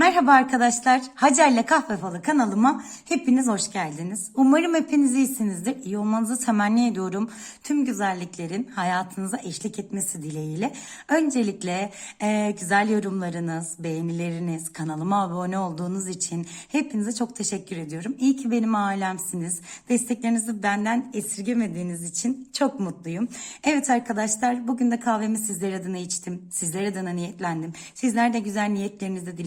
Merhaba arkadaşlar. Hacer'le Kahve Falı kanalıma hepiniz hoş geldiniz. Umarım hepiniz iyisinizdir. İyi olmanızı temenni ediyorum. Tüm güzelliklerin hayatınıza eşlik etmesi dileğiyle. Öncelikle e, güzel yorumlarınız, beğenileriniz, kanalıma abone olduğunuz için hepinize çok teşekkür ediyorum. İyi ki benim ailemsiniz. Desteklerinizi benden esirgemediğiniz için çok mutluyum. Evet arkadaşlar bugün de kahvemi sizler adına içtim. Sizler adına niyetlendim. Sizler de güzel niyetlerinizde,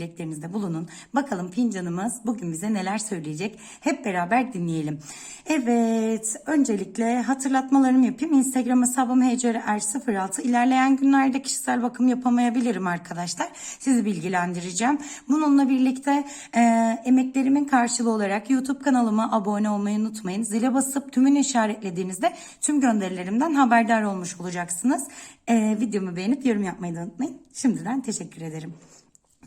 dileklerinizde bulunun. Bakalım fincanımız bugün bize neler söyleyecek. Hep beraber dinleyelim. Evet, öncelikle hatırlatmalarımı yapayım. Instagram hesabım hcr06. İlerleyen günlerde kişisel bakım yapamayabilirim arkadaşlar. Sizi bilgilendireceğim. Bununla birlikte e, emeklerimin karşılığı olarak YouTube kanalıma abone olmayı unutmayın. Zile basıp tümünü işaretlediğinizde tüm gönderilerimden haberdar olmuş olacaksınız. E, videomu beğenip yorum yapmayı da unutmayın. Şimdiden teşekkür ederim.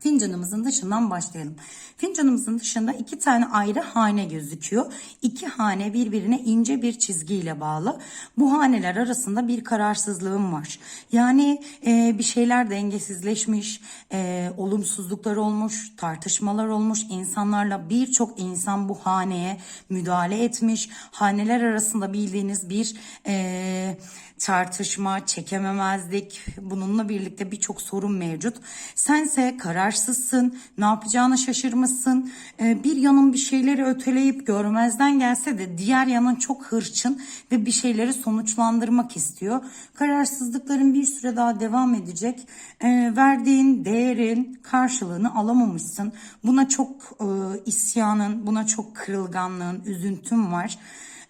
Fincanımızın dışından başlayalım. Fincanımızın dışında iki tane ayrı hane gözüküyor. İki hane birbirine ince bir çizgiyle bağlı. Bu haneler arasında bir kararsızlığım var. Yani e, bir şeyler dengesizleşmiş, e, olumsuzluklar olmuş, tartışmalar olmuş. İnsanlarla birçok insan bu haneye müdahale etmiş. Haneler arasında bildiğiniz bir... E, tartışma, çekememezlik, bununla birlikte birçok sorun mevcut. Sense kararsızsın, ne yapacağını şaşırmışsın. Ee, bir yanın bir şeyleri öteleyip görmezden gelse de diğer yanın çok hırçın ve bir şeyleri sonuçlandırmak istiyor. Kararsızlıkların bir süre daha devam edecek. Ee, verdiğin değerin karşılığını alamamışsın. Buna çok e, isyanın, buna çok kırılganlığın, üzüntün var.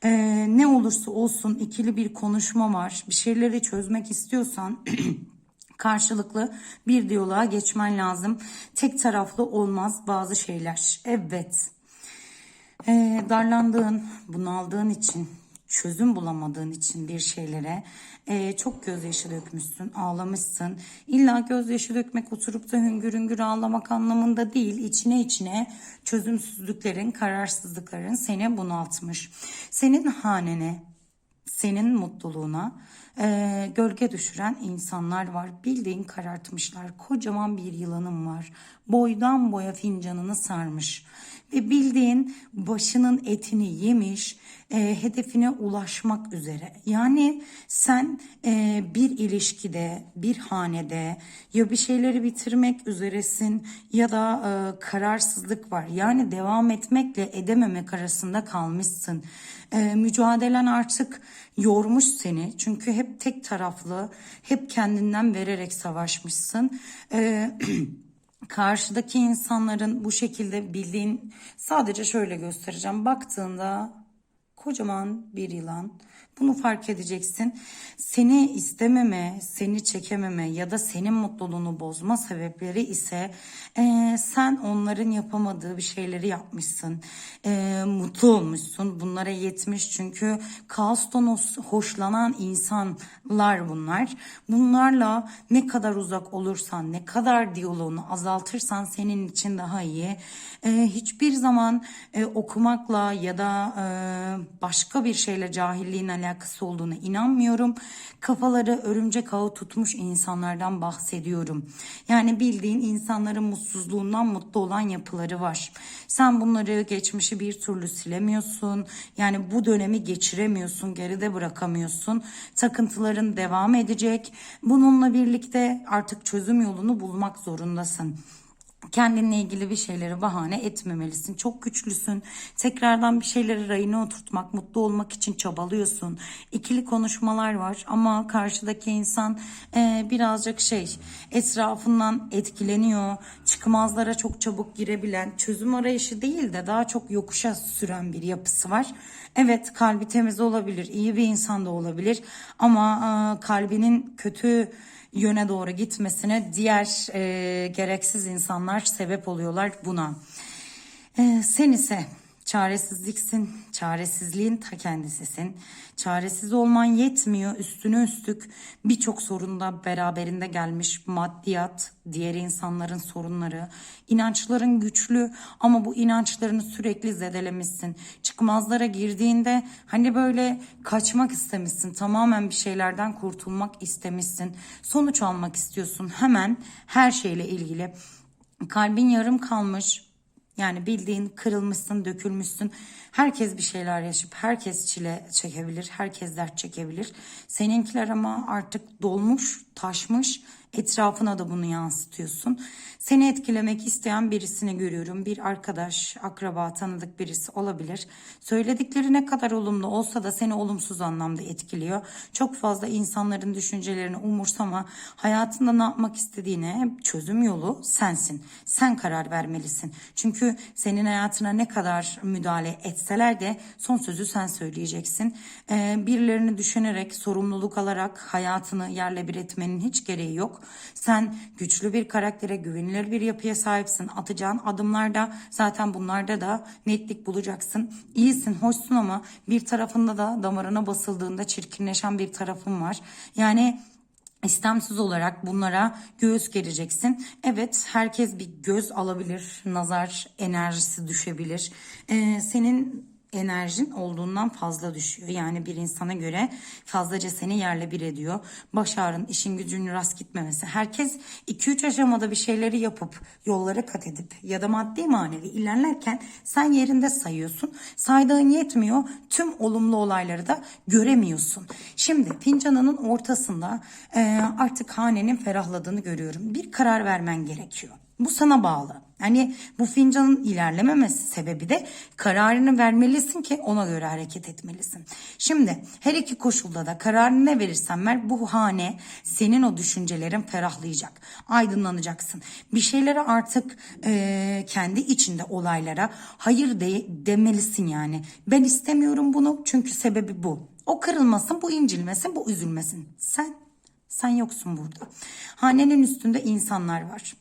Ee, ne olursa olsun ikili bir konuşma var. Bir şeyleri çözmek istiyorsan karşılıklı bir diyaloğa geçmen lazım. Tek taraflı olmaz bazı şeyler. Evet. Ee, darlandığın, bunaldığın için, çözüm bulamadığın için bir şeylere e, çok gözyaşı dökmüşsün, ağlamışsın. İlla gözyaşı dökmek oturup da hüngür hüngür ağlamak anlamında değil. İçine içine çözümsüzlüklerin, kararsızlıkların seni bunaltmış. Senin hanene, senin mutluluğuna e, gölge düşüren insanlar var. Bildiğin karartmışlar. Kocaman bir yılanım var. Boydan boya fincanını sarmış. Ve bildiğin başının etini yemiş, e, hedefine ulaşmak üzere. Yani sen e, bir ilişkide, bir hanede ya bir şeyleri bitirmek üzeresin ya da e, kararsızlık var. Yani devam etmekle edememek arasında kalmışsın. E, mücadelen artık yormuş seni. Çünkü hep tek taraflı, hep kendinden vererek savaşmışsın. E, karşıdaki insanların bu şekilde bildiğin sadece şöyle göstereceğim. Baktığında kocaman bir yılan. Bunu fark edeceksin. Seni istememe, seni çekememe ya da senin mutluluğunu bozma sebepleri ise e, sen onların yapamadığı bir şeyleri yapmışsın. E, mutlu olmuşsun. Bunlara yetmiş çünkü kaostan hoşlanan insanlar bunlar. Bunlarla ne kadar uzak olursan, ne kadar diyaloğunu azaltırsan senin için daha iyi. E, hiçbir zaman e, okumakla ya da e, başka bir şeyle cahilliğin alakası olduğuna inanmıyorum. Kafaları örümcek ağı tutmuş insanlardan bahsediyorum. Yani bildiğin insanların mutsuzluğundan mutlu olan yapıları var. Sen bunları geçmişi bir türlü silemiyorsun. Yani bu dönemi geçiremiyorsun, geride bırakamıyorsun. Takıntıların devam edecek. Bununla birlikte artık çözüm yolunu bulmak zorundasın kendinle ilgili bir şeyleri bahane etmemelisin. Çok güçlüsün. Tekrardan bir şeyleri rayına oturtmak, mutlu olmak için çabalıyorsun. İkili konuşmalar var ama karşıdaki insan e, birazcık şey etrafından etkileniyor. Çıkmazlara çok çabuk girebilen, çözüm arayışı değil de daha çok yokuşa süren bir yapısı var. Evet kalbi temiz olabilir, iyi bir insan da olabilir ama e, kalbinin kötü yöne doğru gitmesine diğer e, gereksiz insanlar sebep oluyorlar buna. E, sen ise çaresizliksin, çaresizliğin ta kendisisin. Çaresiz olman yetmiyor, üstüne üstlük birçok sorunda beraberinde gelmiş maddiyat, diğer insanların sorunları, inançların güçlü ama bu inançlarını sürekli zedelemişsin. Çıkmazlara girdiğinde hani böyle kaçmak istemişsin, tamamen bir şeylerden kurtulmak istemişsin. Sonuç almak istiyorsun hemen her şeyle ilgili Kalbin yarım kalmış. Yani bildiğin kırılmışsın, dökülmüşsün. Herkes bir şeyler yaşayıp herkes çile çekebilir, herkes dert çekebilir. Seninkiler ama artık dolmuş, taşmış. Etrafına da bunu yansıtıyorsun. Seni etkilemek isteyen birisini görüyorum. Bir arkadaş, akraba, tanıdık birisi olabilir. Söyledikleri ne kadar olumlu olsa da seni olumsuz anlamda etkiliyor. Çok fazla insanların düşüncelerini umursama. Hayatında ne yapmak istediğine çözüm yolu sensin. Sen karar vermelisin. Çünkü senin hayatına ne kadar müdahale etseler de son sözü sen söyleyeceksin. Ee, birilerini düşünerek, sorumluluk alarak hayatını yerle bir etmenin hiç gereği yok. Sen güçlü bir karaktere, güvenilir bir yapıya sahipsin. Atacağın adımlarda zaten bunlarda da netlik bulacaksın. İyisin, hoşsun ama bir tarafında da damarına basıldığında çirkinleşen bir tarafın var. Yani İstemsiz olarak bunlara göğüs gereceksin. Evet herkes bir göz alabilir. Nazar enerjisi düşebilir. Ee, senin enerjin olduğundan fazla düşüyor. Yani bir insana göre fazlaca seni yerle bir ediyor. Baş ağrın, işin gücünün rast gitmemesi. Herkes 2-3 aşamada bir şeyleri yapıp yollara kat edip ya da maddi manevi ilerlerken sen yerinde sayıyorsun. Saydığın yetmiyor. Tüm olumlu olayları da göremiyorsun. Şimdi fincanının ortasında e, artık hanenin ferahladığını görüyorum. Bir karar vermen gerekiyor. Bu sana bağlı. Yani bu fincanın ilerlememesi sebebi de kararını vermelisin ki ona göre hareket etmelisin. Şimdi her iki koşulda da kararını ne verirsen ver bu hane senin o düşüncelerin ferahlayacak. Aydınlanacaksın. Bir şeylere artık e, kendi içinde olaylara hayır de, demelisin yani. Ben istemiyorum bunu çünkü sebebi bu. O kırılmasın, bu incilmesin, bu üzülmesin. Sen, sen yoksun burada. Hanenin üstünde insanlar var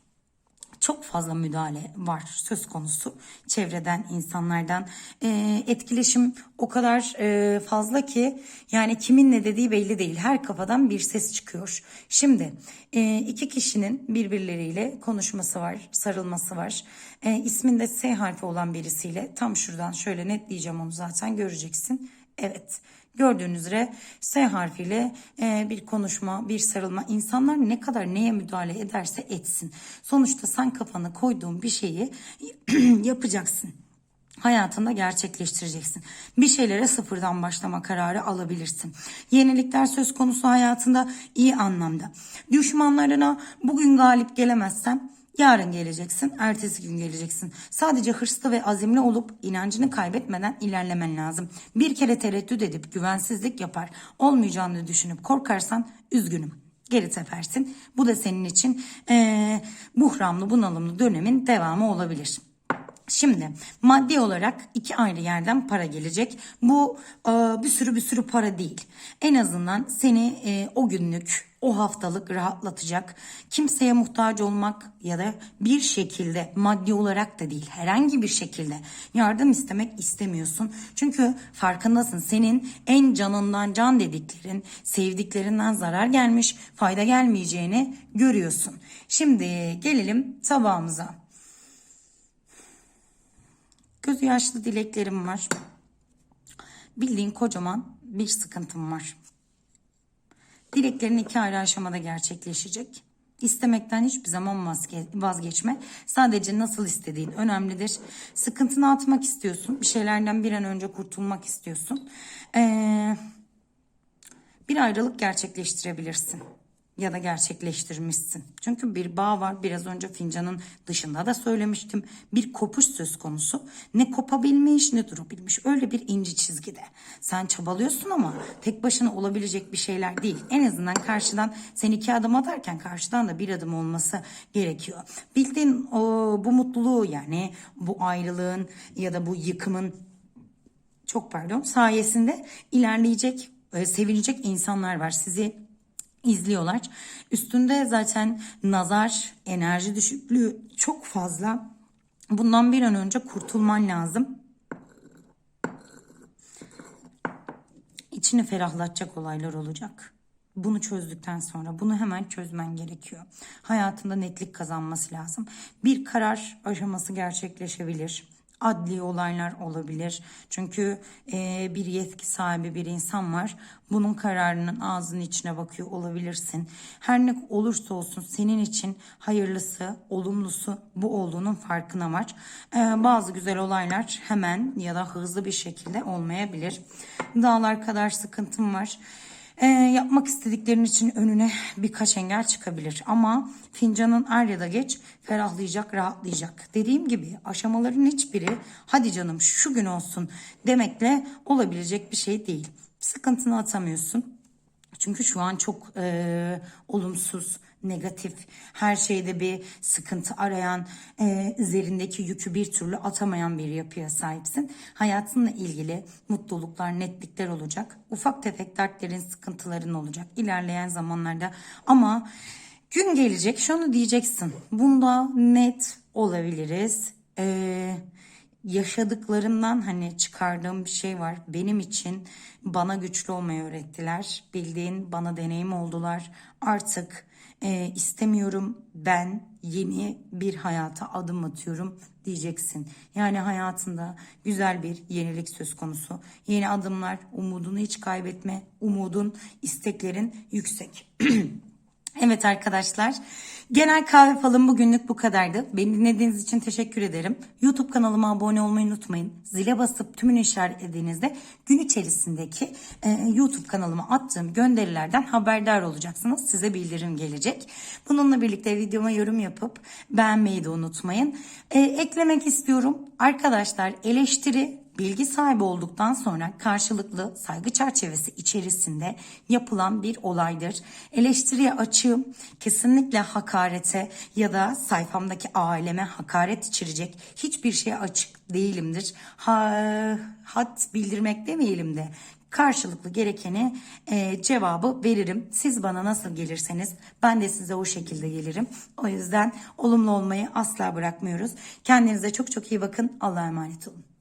çok fazla müdahale var söz konusu çevreden insanlardan. E, etkileşim o kadar e, fazla ki yani kimin ne dediği belli değil. Her kafadan bir ses çıkıyor. Şimdi e, iki kişinin birbirleriyle konuşması var sarılması var. E, isminde S harfi olan birisiyle tam şuradan şöyle netleyeceğim onu zaten göreceksin. Evet Gördüğünüz üzere S harfiyle e, bir konuşma, bir sarılma. İnsanlar ne kadar neye müdahale ederse etsin. Sonuçta sen kafana koyduğun bir şeyi yapacaksın hayatında gerçekleştireceksin. Bir şeylere sıfırdan başlama kararı alabilirsin. Yenilikler söz konusu hayatında iyi anlamda. Düşmanlarına bugün galip gelemezsen Yarın geleceksin, ertesi gün geleceksin. Sadece hırslı ve azimli olup inancını kaybetmeden ilerlemen lazım. Bir kere tereddüt edip güvensizlik yapar, olmayacağını düşünüp korkarsan üzgünüm. Geri tefersin. Bu da senin için ee, buhranlı, bunalımlı dönemin devamı olabilir. Şimdi maddi olarak iki ayrı yerden para gelecek. Bu e, bir sürü bir sürü para değil. En azından seni e, o günlük, o haftalık rahatlatacak. Kimseye muhtaç olmak ya da bir şekilde maddi olarak da değil herhangi bir şekilde yardım istemek istemiyorsun. Çünkü farkındasın senin en canından can dediklerin, sevdiklerinden zarar gelmiş, fayda gelmeyeceğini görüyorsun. Şimdi gelelim tabağımıza. Gözü yaşlı dileklerim var. Bildiğin kocaman bir sıkıntım var. Dileklerin iki ayrı aşamada gerçekleşecek. İstemekten hiçbir zaman vazgeçme. Sadece nasıl istediğin önemlidir. Sıkıntını atmak istiyorsun. Bir şeylerden bir an önce kurtulmak istiyorsun. Ee, bir ayrılık gerçekleştirebilirsin ya da gerçekleştirmişsin. Çünkü bir bağ var biraz önce fincanın dışında da söylemiştim. Bir kopuş söz konusu. Ne kopabilmiş ne durabilmiş. Öyle bir inci çizgide. Sen çabalıyorsun ama tek başına olabilecek bir şeyler değil. En azından karşıdan sen iki adım atarken karşıdan da bir adım olması gerekiyor. Bildiğin o, bu mutluluğu yani bu ayrılığın ya da bu yıkımın çok pardon sayesinde ilerleyecek, e, sevinecek insanlar var. Sizi izliyorlar. Üstünde zaten nazar, enerji düşüklüğü çok fazla. Bundan bir an önce kurtulman lazım. İçini ferahlatacak olaylar olacak. Bunu çözdükten sonra bunu hemen çözmen gerekiyor. Hayatında netlik kazanması lazım. Bir karar aşaması gerçekleşebilir adli olaylar olabilir. Çünkü e, bir yetki sahibi bir insan var. Bunun kararının ağzının içine bakıyor olabilirsin. Her ne olursa olsun senin için hayırlısı, olumlusu bu olduğunun farkına var. E, bazı güzel olaylar hemen ya da hızlı bir şekilde olmayabilir. Dağlar kadar sıkıntım var. E, yapmak istediklerin için önüne birkaç engel çıkabilir. Ama fincanın er ya da geç ferahlayacak, rahatlayacak. Dediğim gibi aşamaların hiçbiri hadi canım şu gün olsun demekle olabilecek bir şey değil. Sıkıntını atamıyorsun. Çünkü şu an çok e, olumsuz, negatif, her şeyde bir sıkıntı arayan, e, üzerindeki yükü bir türlü atamayan bir yapıya sahipsin. Hayatınla ilgili mutluluklar, netlikler olacak. Ufak tefek dertlerin, sıkıntıların olacak ilerleyen zamanlarda. Ama gün gelecek şunu diyeceksin. Bunda net olabiliriz. Eee yaşadıklarımdan hani çıkardığım bir şey var. Benim için bana güçlü olmayı öğrettiler. Bildiğin bana deneyim oldular. Artık e, istemiyorum ben yeni bir hayata adım atıyorum diyeceksin. Yani hayatında güzel bir yenilik söz konusu. Yeni adımlar, umudunu hiç kaybetme. Umudun, isteklerin yüksek. Evet arkadaşlar. Genel kahve falım bugünlük bu kadardı. Beni dinlediğiniz için teşekkür ederim. YouTube kanalıma abone olmayı unutmayın. Zile basıp tümünü işaretlediğinizde gün içerisindeki e, YouTube kanalıma attığım gönderilerden haberdar olacaksınız. Size bildirim gelecek. Bununla birlikte videoma yorum yapıp beğenmeyi de unutmayın. E, eklemek istiyorum. Arkadaşlar eleştiri bilgi sahibi olduktan sonra karşılıklı saygı çerçevesi içerisinde yapılan bir olaydır. Eleştiriye açığım. Kesinlikle hakarete ya da sayfamdaki aileme hakaret içerecek hiçbir şeye açık değilimdir. Ha, hat bildirmek demeyelim de karşılıklı gerekeni e, cevabı veririm. Siz bana nasıl gelirseniz ben de size o şekilde gelirim. O yüzden olumlu olmayı asla bırakmıyoruz. Kendinize çok çok iyi bakın. Allah'a emanet olun.